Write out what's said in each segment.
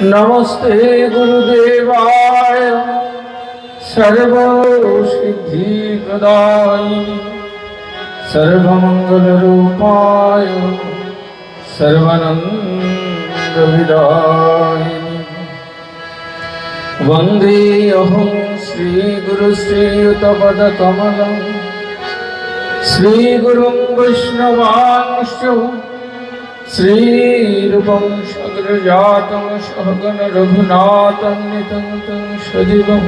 नमस्ते गुरुदेवाय सर्वसिद्धिप्रदायिनि सर्वमङ्गलरूपाय सर्वानन्दविदायिनि वन्दे अहं श्रीगुरुश्रीयुतपदकमलम् श्रीगुरुं वैष्णवांश्च श्रीरूपं सग्रजातं सहगन रघुनाथं नितं तं सजीवं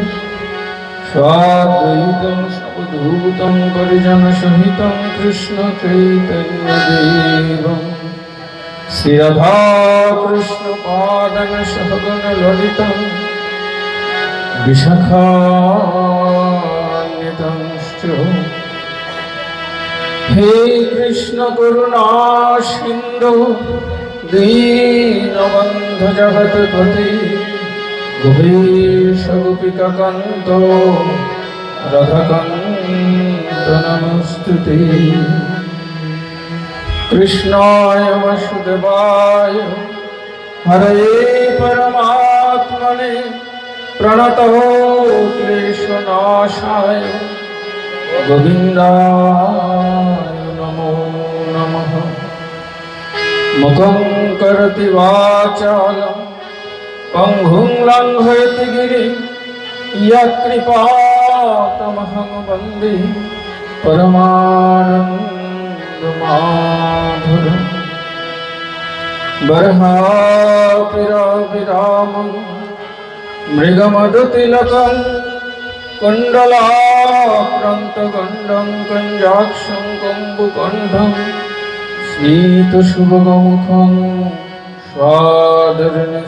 स्वाद्वैतं सवधूतं परिजनसहितं कृष्णचैतन्यदेवं श्रीरधाकृष्णपादन सहगन ललितं विशाखान्वितंश्च হে কৃষ্ণ করুণা সিন্ধু দীনবন্ধ জগৎপতি গোপীশ গোপিকা কান্ত রাধাকান্ত নমস্তুতে। কৃষ্ণায় বাসুদেবায়, হরে পরমাত্মনে প্রণত ক্লেশনাশায় গোবিন্দায় মুখং করতি বাচালম পঙ্গুং লঙ্ঘয়তি গিরি ইয়কৃপাতমহং বন্দে পরমানন্দমাধুরম বর্হাপিরাবিরামম মৃগমদতিলকম কুণ্ডলাক্রান্তগণ্ডং কঞ্জাক্ষং কম্বুকণ্ঠং शीतशुभगमुखं स्वादरनिस्तुवीनं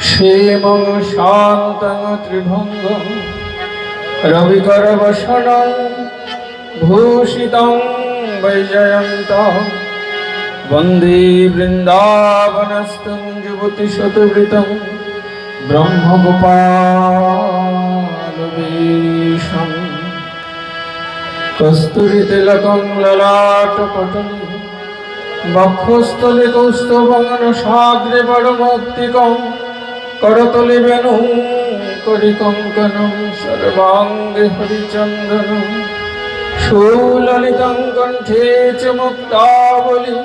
क्षेमं शान्तं त्रिभङ्गं रविकरवशनं भूषितं वैजयन्तं वन्दे वृन्दावनस्तं युवतिशतवृतं ब्रह्मगोपालवेशम् কস্তুরী তিলকং ললাট পটলি বক্ষস্থলে কৌস্তবন সাগ্রে বড় মূর্তিকম করতলে বেণু করি কঙ্কন সর্বাঙ্গে হরিচন্দন সুললিতং কণ্ঠে চ মুক্তাবলী।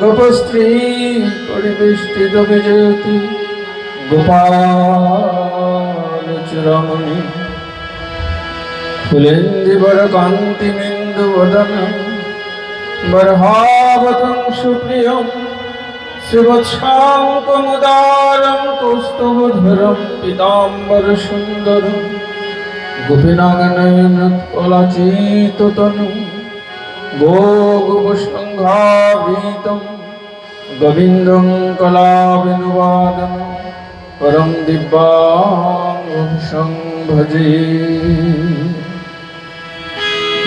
গোপস্ত্রী পরিবেষ্টিত বিজয়তী। গোপাল চূড়ামণি। ফুলেন্দিবর কান্তিমিন্দু বদনম বর্হাবতং সুপ্রিয়ম শ্রীবৎসাঙ্কমুদারম কৌস্তবধরম পীতাম্বর সুন্দরম। গোপীনাগনয়ন কলাচিততনু গোগুবসংঘাভীতম গোবিন্দং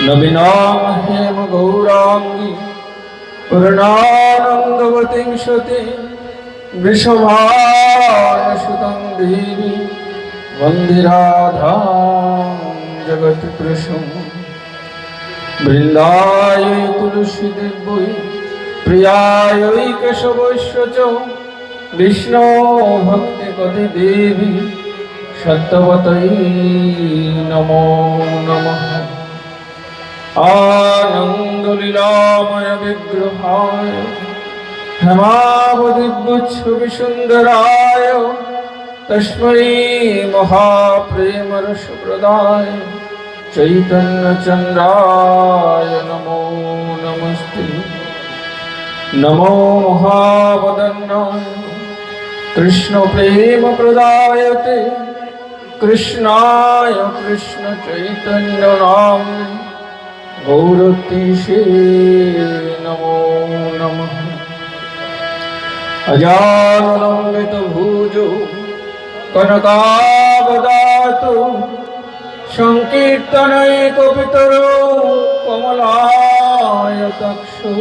নবীনহেম গৌরাঙ্গী, পূর্ণানন্দবতীং সতী বৃষভায়সুতং দেবী বন্দিরাধা জগৎপ্রসূ বৃন্দায় তুলসী দেবী, প্রিয়ায় কেশবৈশ্য বিষ্ণু ভক্তি কদি দেবী সত্যবতী নমো নমঃ। आनंदलीलामय विग्रहाय तस्म तस्मै महाप्रेमरसप्रदाय, चैतन्यचन्द्राय नमो नमस्ते। नमो महापदन्ना कृष्ण प्रेम कृष्णप्रेमप्रदायते, कृष्णाय कृष्णचैतन्यनाम्ने क्रिष्ना गौरतीशे नमो नमः अजानलम्बितभुजो कनकावदातु सङ्कीर्तनैकपितरो कमलायतक्षु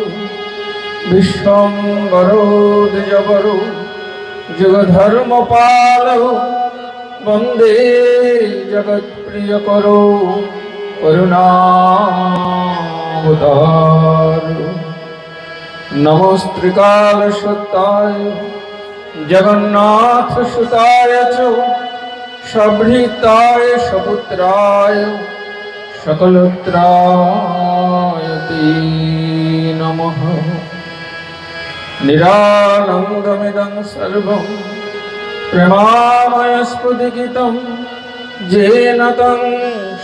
विश्वम्बरो द्विजवरो जुगधर्मपालो वन्दे जगत्प्रियकरो করুণাবতার নমস্ত্রিকাল সত্তায় জগন্নাথ সুতায় চ সভৃতায় সপুত্রায় সকলত্রায়তি নমঃ। নিরানন্দমিদং সর্বং প্রেমাময়স্ফুতিগীতম যেন তং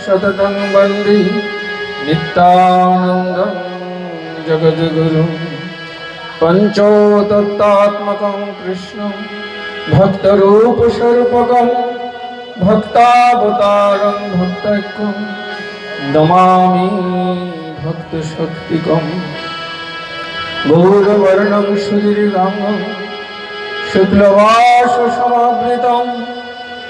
সততং বন্দে নিত্যানন্দং জগদ্গুরু পঞ্চতত্ত্বাত্মকং কৃষ্ণ ভক্তরূপস্বরূপকং ভক্তাবতারং ভক্তকং নমামি ভক্তশক্তিকম গৌরবর্ণং সুদীর্ঘাঙ্গম শুক্লবাস সমাবৃতম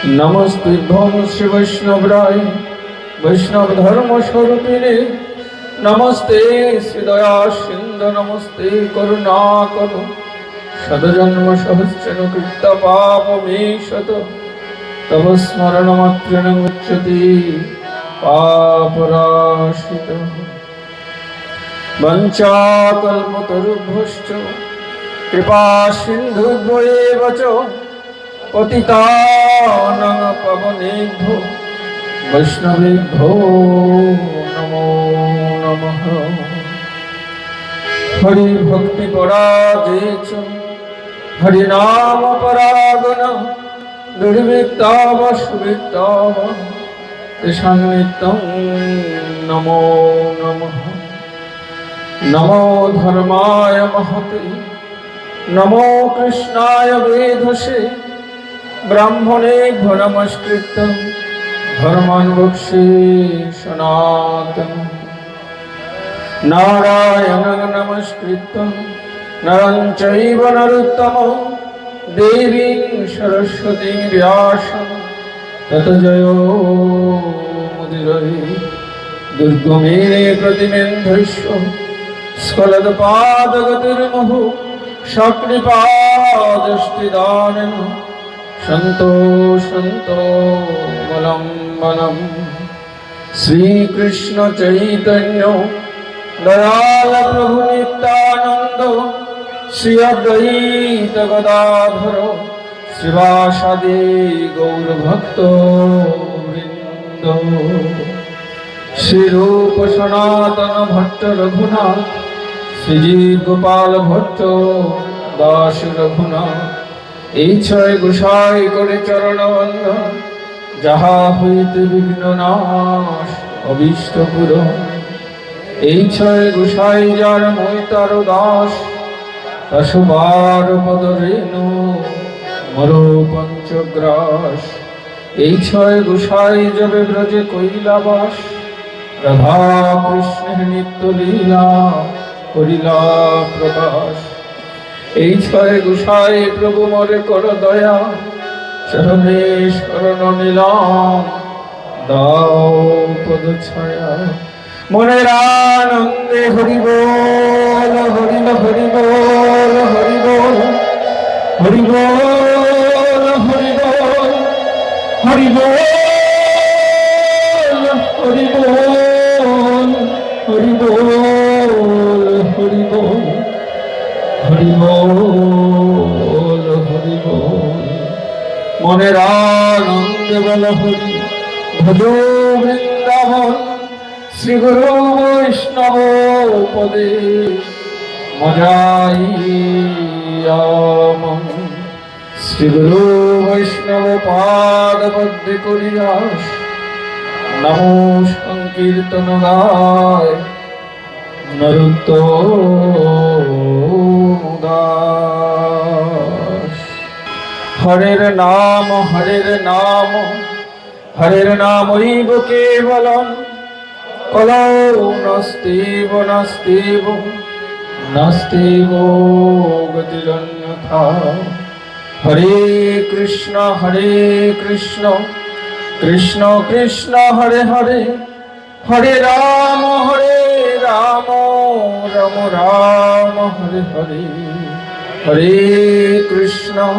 নমস্তুভ্যম শ্রী বৈষ্ণবরায় বৈষ্ণব ধর্ম স্বরূপিণে নমস্তে শ্রীদয়া সিন্ধ নমস্তে করুণা করু। সদজন্ম সহস্রেণ কৃত পাপ মেশত তব স্মরণ মাত্রেণ মুচ্যতে পাপরাশিত। বঞ্চাকল্পতরুভ্যশ্চ কৃপা সিন্ধুদ্বয়েব পতিতা पवनेभ्यो वैष्णवेभ्यो नमो नमः हरि भक्ति पराजे च हरिनाम परागण निर्वित्तावश्वित्ताव तेषान्नित्यं नमो नमः नमो धर्माय महते नमो कृष्णाय वेधसे ব্রাহ্মণে ঘনমস্কৃত ধর্মানুভক্ষে সনাতন। নারায়ণ নমস্কৃত নরঞ্চম দেবী সরস্বতী ব্যাস। তত জয় মুদিরহি, দুর্গমেরে প্রতিমেন্দ্রস্য স্খলদপাদগতির্মুহ সকৃপাদষ্টিদানেন सन्तोषन्तोऽवलम्बनं श्रीकृष्णचैतन्यो दयालप्रभुनित्यानन्द श्री अद्वैतगदाधर श्रीवासदे गौरभक्तोवृन्द श्रीरूपसनातनभट्टरघुनाथ श्रीजीवगोपालभट्ट दासरघुनाथ এই ছয় গোসাই করে চরণ যাহা হইতে বিঘ্ন নাশ, অবিষ্ট পুরন এই ছয় গোসাই যার মই তার দাস দশবার পদ রেণু মর পঞ্চগ্রাস এই ছয় গোসাই যাবে ব্রজে কৈলাবাস, রাধা কৃষ্ণের নিত্য লীলা করিলা প্রকাশ। এই ছয় গুসাই প্রভু মরে কর দয়া চরণে শরণ নিলাম দাও পদ ছায়া মনের আনন্দে হরি বল হরি হরি বল হরি বল হরি বল হরি বল হরি বল হরি বল হরি বল হরি বল হরি বল মনের আনন্দে বল হরি। ভজ বৃন্দাবন শ্রী গুরু বৈষ্ণব পদে মজাই শ্রী গুরু বৈষ্ণব পাদ পদ্মে করিয়াস। নমো সংকীর্তন গায় নরুত্ত দাস হরের নাম হরের নাম, হরের নামৈব কেবলম। কলৌ নস্তিব নস্তিব, নাস্তিব গতিরন্যথা হরে কৃষ্ণ হরে কৃষ্ণ কৃষ্ণ কৃষ্ণ, হরে হরে। হরে রাম হরে রাম রাম রাম, হরে হরে। হরে কৃষ্ণ।